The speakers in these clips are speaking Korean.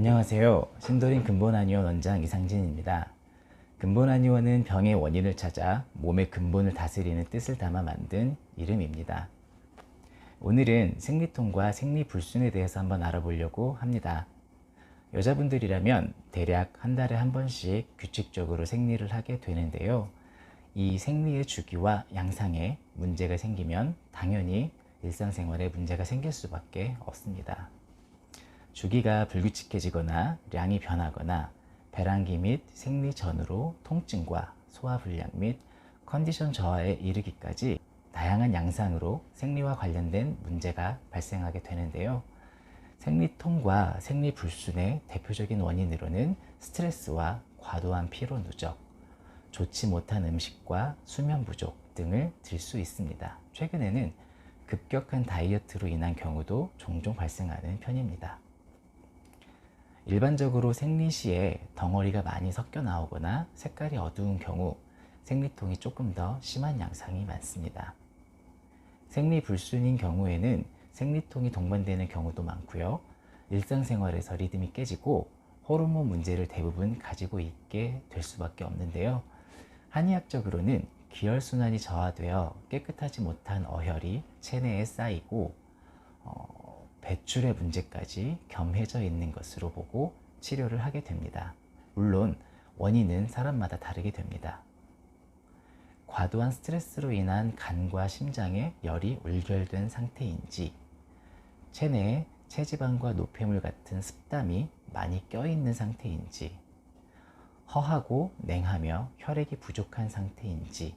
안녕하세요. 신도림 근본한의원 원장 이상진입니다. 근본한의원은 병의 원인을 찾아 몸의 근본을 다스리는 뜻을 담아 만든 이름입니다. 오늘은 생리통과 생리불순에 대해서 한번 알아보려고 합니다. 여자분들이라면 대략 한 달에 한 번씩 규칙적으로 생리를 하게 되는데요. 이 생리의 주기와 양상에 문제가 생기면 당연히 일상생활에 문제가 생길 수밖에 없습니다. 주기가 불규칙해지거나 량이 변하거나 배란기 및 생리 전후로 통증과 소화불량 및 컨디션 저하에 이르기까지 다양한 양상으로 생리와 관련된 문제가 발생하게 되는데요. 생리통과 생리불순의 대표적인 원인으로는 스트레스와 과도한 피로 누적, 좋지 못한 음식과 수면 부족 등을 들 수 있습니다. 최근에는 급격한 다이어트로 인한 경우도 종종 발생하는 편입니다. 일반적으로 생리 시에 덩어리가 많이 섞여 나오거나 색깔이 어두운 경우 생리통이 조금 더 심한 양상이 많습니다. 생리 불순인 경우에는 생리통이 동반되는 경우도 많고요. 일상생활에서 리듬이 깨지고 호르몬 문제를 대부분 가지고 있게 될 수밖에 없는데요. 한의학적으로는 기혈순환이 저하되어 깨끗하지 못한 어혈이 체내에 쌓이고 어, 배출의 문제까지 겸해져 있는 것으로 보고 치료를 하게 됩니다. 물론 원인은 사람마다 다르게 됩니다. 과도한 스트레스로 인한 간과 심장에 열이 울결된 상태인지 체내에 체지방과 노폐물 같은 습담이 많이 껴있는 상태인지 허하고 냉하며 혈액이 부족한 상태인지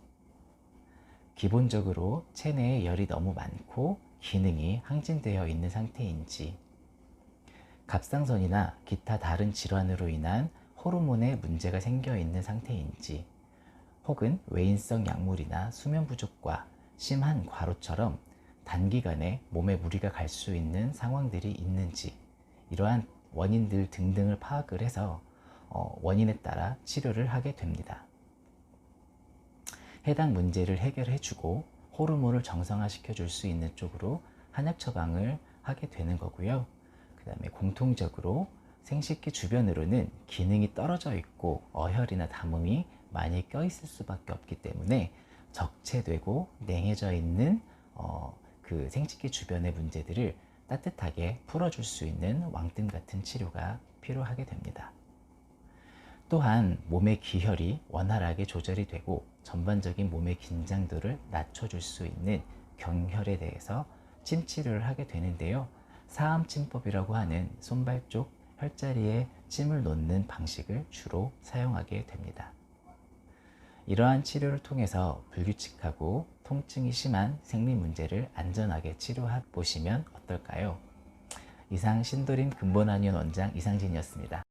기본적으로 체내에 열이 너무 많고 기능이 항진되어 있는 상태인지 갑상선이나 기타 다른 질환으로 인한 호르몬에 문제가 생겨 있는 상태인지 혹은 외인성 약물이나 수면 부족과 심한 과로처럼 단기간에 몸에 무리가 갈 수 있는 상황들이 있는지 이러한 원인들 등등을 파악을 해서 어, 원인에 따라 치료를 하게 됩니다. 해당 문제를 해결해 주고 호르몬을 정상화시켜 줄 수 있는 쪽으로 한약 처방을 하게 되는 거고요. 그 다음에 공통적으로 생식기 주변으로는 기능이 떨어져 있고 어혈이나 담음이 많이 껴있을 수밖에 없기 때문에 적체되고 냉해져 있는 어, 그 생식기 주변의 문제들을 따뜻하게 풀어줄 수 있는 왕뜸 같은 치료가 필요하게 됩니다. 또한 몸의 기혈이 원활하게 조절이 되고 전반적인 몸의 긴장도를 낮춰줄 수 있는 경혈에 대해서 침치료를 하게 되는데요. 사암침법이라고 하는 손발 쪽 혈자리에 침을 놓는 방식을 주로 사용하게 됩니다. 이러한 치료를 통해서 불규칙하고 통증이 심한 생리 문제를 안전하게 치료해 보시면 어떨까요? 이상 신도림 근본한의원 원장 이상진이었습니다.